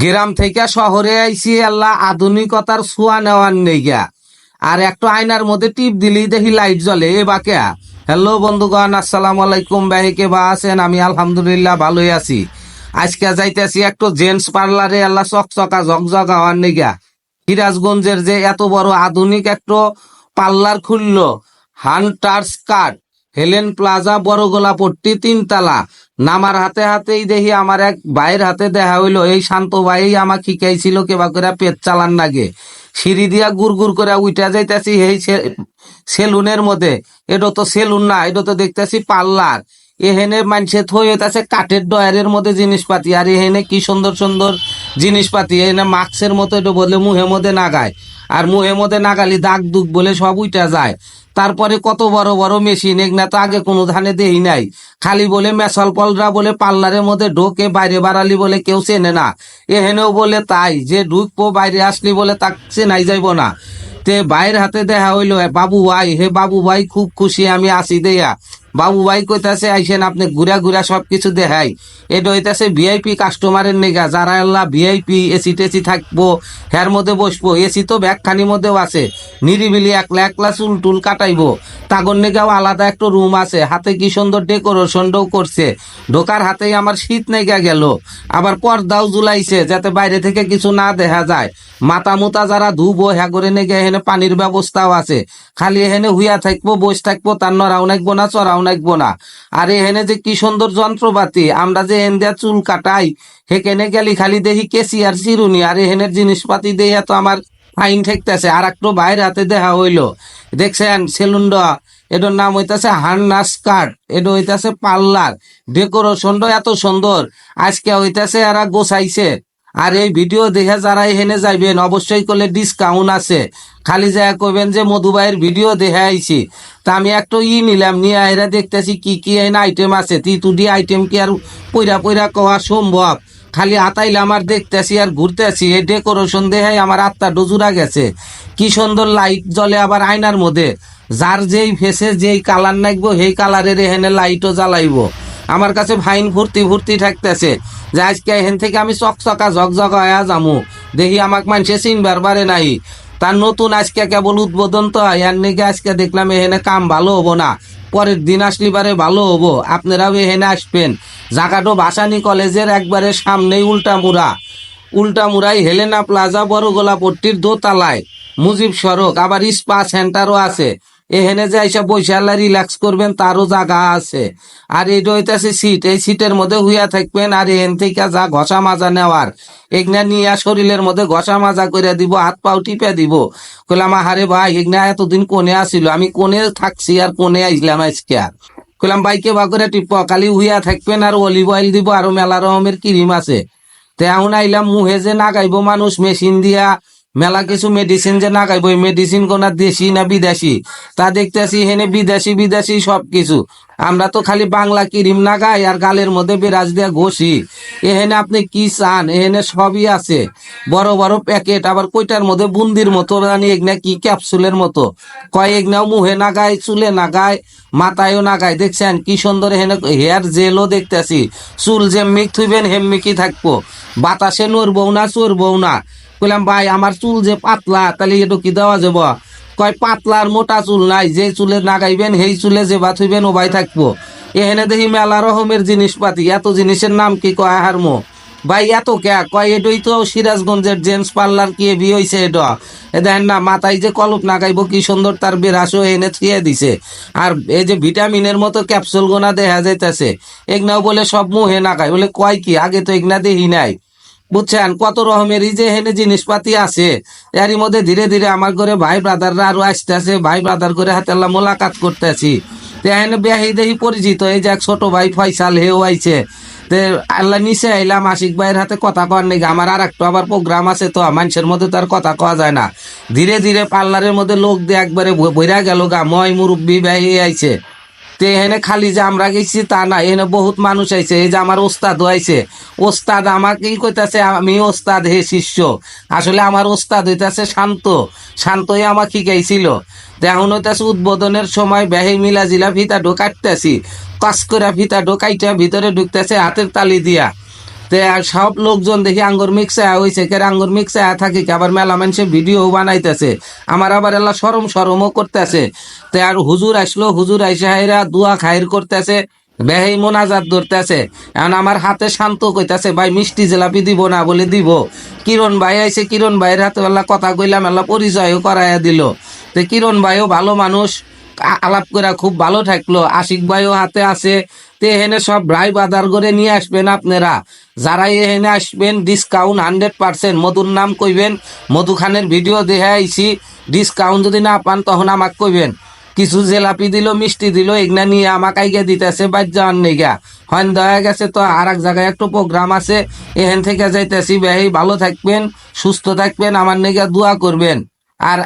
গ্রাম থেকে শহরে আইসি আল্লাহ আধুনিকতার ছোঁয়া নেওয়ার নেইগা। আর একটু আয়নার মধ্যে টিপ দিলি দেখি লাইট জ্বলে, এ বাকে হ্যালো বন্ধুগণ, আসসালামু আলাইকুম বাহিকে বা আছেন? আমি আলহামদুলিল্লাহ ভালোই আছি। আজকে যাইতেছি একটু জেন্টস পার্লারে, আল্লাহ চকচকা ঝকঝকা হওয়ার নিগা সিরাজগঞ্জের যে এত বড় আধুনিক একটু পার্লার খুললো, হান্টার্স কার্ড, হেলেন প্লাজা, বড় গোলাপট্টি, তিনতলা। নামার হাতে হাতেই দেখি আমার এক ভাইয়ের হাতে দেখা হইল, এই শান্ত ভাই আমাকে শিখাইছিল কেবা করে পেট চালান লাগে সিঁড়ি দিয়া গুড় গুড় করে উইটা যাইতেছি এই সেলুনের মধ্যে। এটা তো সেলুন না, এটা তো দেখতেছি পার্লার। এহেনে মানুষের হইতাছে কাঠের ডয়ারের মধ্যে জিনিসপাতি, আর এহেনে কি সুন্দর সুন্দর জিনিসপাতি এখানে মাস্কের মতো এটা বলে মুহে মধ্যে নাগায় আর মুহে মধ্যে নাগালি দাগ দুগ বলে সব উইটা যায়। তারপরে কত বড় বড় মেশিন এগুলা তো আগে কোনো ধানে দেই নাই। খালি বলে মেসল পলরা বলে পার্লারের মধ্যে ঢোকে, বাইরে বাড়ালি বলে কেউ চেনে না। এহেনেও বলে তাই, যে ঢুকবো বাইরে আসলি বলে তাক চেনাই যাইব না। তে ভাইয়ের হাতে দেখা হইল বাবু ভাই, হে বাবু ভাই, খুব খুশি আমি আসি দেয়া। বাবু ভাই কইতাছে, আইসেন আপনি ঘুরা ঘুরা সবকিছু দেখাই। এটা হইতাছে ভিআইপি কাস্টমারের নেগা যারা আল্লাহ ভিআইপি এসি টেসি থাকব, হের মধ্যে বসবো এসি তো ব্যাগখানির মধ্যেও আছে। নিরিবিলি একলা একলা চুল টুল কাটাইবো। তাগর নেগাও আলাদা একটা রুম আছে, হাতে কি সুন্দর ডেকোরেশনটাও করছে। ঢোকার হাতেই আমার শীত নেগা গেল। আবার পর্দাও জুলাইছে যাতে বাইরে থেকে কিছু না দেখা যায়। মাথা মুতা যারা ধুবো হ্যাঁ করে নেগে এখানে পানির ব্যবস্থাও আছে। খালি এখানে হুইয়া থাকব, বস থাকব, তার নড়াও নাকবো না, চড়াও নাকবো না। আর এখানে যে কি সুন্দর যন্ত্রপাতি, আমরা যে এন দেয়া চুল কাটাই সেখানে গেলি খালি দেখি কেসি আর চিরুনি, আর এখানের জিনিসপাতি দিয়ে তো আমার ফাইন ঠেকতেছে আর একটু বাইরে হাতে দেখা হইল। দেখছেন সেলুনটা এটার নাম হইতাছে হান্নাস কার্ড এটা হইতাছে পার্লার ডেকোরেশনটা এত সুন্দর, আজকে হইতাছে এরা গোছাইছে। আর এই ভিডিও দেখে যারা এখানে যাইবেন, অবশ্যই করলে ডিসকাউন্ট আছে। খালি যা কইবেন যে মধুবাইয়ের ভিডিও দেখে আইছি। তা আমি একটু ই নিলাম, নিয়ে এরা দেখতেছি কি কি এনে আইটেম আছে। তি তুডি আইটেম কি আর পইরা পইরা কওয়া সম্ভব। খালি আতাইলাম আর দেখতেছি আর ঘুরতেছি। এই ডেকোরেশন দেখে আমার আত্মা ডজুরা গেছে। কি সুন্দর লাইট জ্বলে আবার আয়নার মধ্যে। যার যেই ফেসে যেই কালার নাকবো সেই কালারের এখানে লাইটও জ্বালাইবো। আমার কাছে ফাইন ফুর্তি ফুর্তি থাকতেছে। যে আজকে এখান থেকে আমি চকচকা ঝকঝকা হয়ে যামু। দেখি আমাকে মানুষে চিনবার পারে নাই। তার নতুন আজকে কেবল উদ্বোধন তো এর নাকি আজকে দেখলাম এখানে কাম ভালো হব না। পরের দিন আসলি পারে ভালো হব। আপনারাও এখানে আসবেন। জাগাটো ভাসানি কলেজের একবারে সামনেই উল্টা মুড়া। উল্টা মুড়াই হেলেনা প্লাজা বড় গোলাপট্টির দোতলায়। মুজিব সড়ক, আবার স্পা সেন্টারও আছে। এখানে যে এসে বৈশাল্লা রিল্যাক্স করবেন, তারও জায়গা আছে। আর এটা হইতেছে সিট এই সিটের মধ্যে হুইয়া থাকবেন, আর এখান থেকে যা ঘষা মাজা নেওয়ার, এগনা নিয়ে শরীরের মধ্যে ঘষা মাজা করে দিব, হাত পাও টিপে দিব। কইলাম, আহারে ভাই, এগনা এতদিন কোনে আসিল? আমি কোনে থাকছি আর কোনে আইসলাম আজকে আর? কইলাম, বাইকে বা করে টিপ কালি হুইয়া থাকবেন আর অলিভ অয়েল দিব, আর মেলা রকমের ক্রিম আছে। তে এখন আইলাম, মুহে যে নাগাইবো মানুষ মেশিন দিয়া মেলা কিছু মেডিসিন যে নাগাইবো এই মেডিসিন কোনা দেশি না বিদেশি? তা দেখতেছি হেনে বিদেশি বিদেশি সব কিছু আমরা তো খালি বাংলা ক্রিম নাগাই আর গালের মধ্যে বিরাজ দিয়া ঘষি। এহেনে আপনি কি চান? এহেনে সবই আছে। বড় বড় প্যাকেট, আবার কইটার মধ্যে বুন্দির মতো জানি এগনা কি ক্যাপসুলের মতো। কয় এগনাও মুহে না নাগায় চুলে না নাগায় মাথায়ও না নাগায় দেখছেন কি সুন্দর এখানে হেয়ার জেলও দেখতেছি। চুল যেমনি থুইবেন, হেমনি কি থাকব? বাতাসে নড়বও না চড়বও না। কইলাম, ভাই, আমার চুল যে পাতলা, তাহলে এটা কি দেওয়া যাব? কয়, পাতলার মোটা চুল নাই, যে চুলে নাগাইবেন, সেই চুলে যে বাত হইবেন ও ভাই থাকব। এখানে দেখি মেলা রকমের জিনিসপাতি, এত জিনিসের নাম কি কয় হারমো? ভাই, এত কে কয় এটাই তো সিরাজগঞ্জের জেন্টস পার্লার কি বি হইছে এটা এ দেখেন না, মাথায় যে কলপ নাগাইব, কি সুন্দর তার বেরাসও এনে থিয়ে দিছে। আর এই যে ভিটামিনের মতো ক্যাপসুল গোনা দেখা যাইতেছে। এগনাও বলে, সব মুহে নাগায় বলে, কয় কি? আগে তো এগনা দেখি নাই। বুঝছেন? কত রকমেরই যে হেনে জিনিসপাতি আছে। এরই মধ্যে ধীরে ধীরে আমার ঘরে ভাই ব্রাদাররা আরও আসতেছে। ভাই ব্রাদার করে হাতে আল্লাহ মোলাকাত করতেছি। তে হেনে বেহি দেহি পরিচিত। এই যে এক ছোট ভাই ফয়সাল, হেও আইছে। তে আল্লাহ নিচে আইলাম, আশিক ভাইয়ের হাতে কথা কর নেই আমার আর একটু আবার প্রোগ্রাম আছে তো, মানুষের মধ্যে তো আর কথা কওয়া যায় না। ধীরে ধীরে পার্লারের মধ্যে লোক দিয়ে একবারে বইরা গেল গা। ময় মুরব্বী ব্যয় আইছে। তে এখানে খালি যে আমরা গেছি তা না এখানে বহুত মানুষ আইছে, এই যে আমার ওস্তাদ আইছে। ওস্তাদ আমাকেই কইতাছে, আমি ওস্তাদ হে শিষ্য। আসলে আমার ওস্তাদ হইতাছে শান্ত, শান্তই আমাকে শিখাইছিল। এখন হইতাছে উদ্বোধনের সময় বেহে মিলা জিলা ফিতা ঢোকাইতেছি কাজ করে ফিতা ঢোকাইটা ভিতরে ঢুকতেছে হাতের তালি দিয়া। তে সব লোকজন দেখি আঙ্গুর মিক্সা হয়েছে কে আঙ্গুর মিক্সা থাকি আবার মেলা মানুষে ভিডিও বানাইতেছে। আমার আবার এলা সরম সরমও করতেছে। তে আর হুজুর আসলো, হুজুর আইসে হাইরা দুয়া খাইর করতেছে, বেহেই মোনাজাত ধরতেছে। এখন আমার হাতে শান্ত কইতাছে, ভাই, মিষ্টি জিলাপি দিব না বলে দিব। কিরণ ভাই আইছে, কিরণ ভাইয়ের হাতে কথা কইলাম এলা পরিচয়ও করাইয়া দিল। তে কিরণ ভাইও ভালো মানুষ। আলাপ করে খুব ভালো থাকল। আশিক ভাইও হাতে আছে। তে এখানে সব ড্রাই বাজার করে নিয়ে আসবেন আপনারা। যারা এখানে আসবেন ডিসকাউন্ট হান্ড্রেড পার্সেন্ট মধুর নাম কইবেন। মধু খানের ভিডিও দেখে আইছি ডিসকাউন্ট যদি না পান তখন আমাকে কইবেন। কিছু জেলাপি দিল, মিষ্টি দিল এগুলা নিয়ে আমাকে আইগা দিতেছে, বাদ যাওয়ার নেগা হন দেওয়া গেছে তো আর এক জায়গায় একটু প্রোগ্রাম আছে। এখান থেকে যাইতেছি বেহি ভালো থাকবেন, সুস্থ থাকবেন, আমার নেগা দোয়া করবেন। আর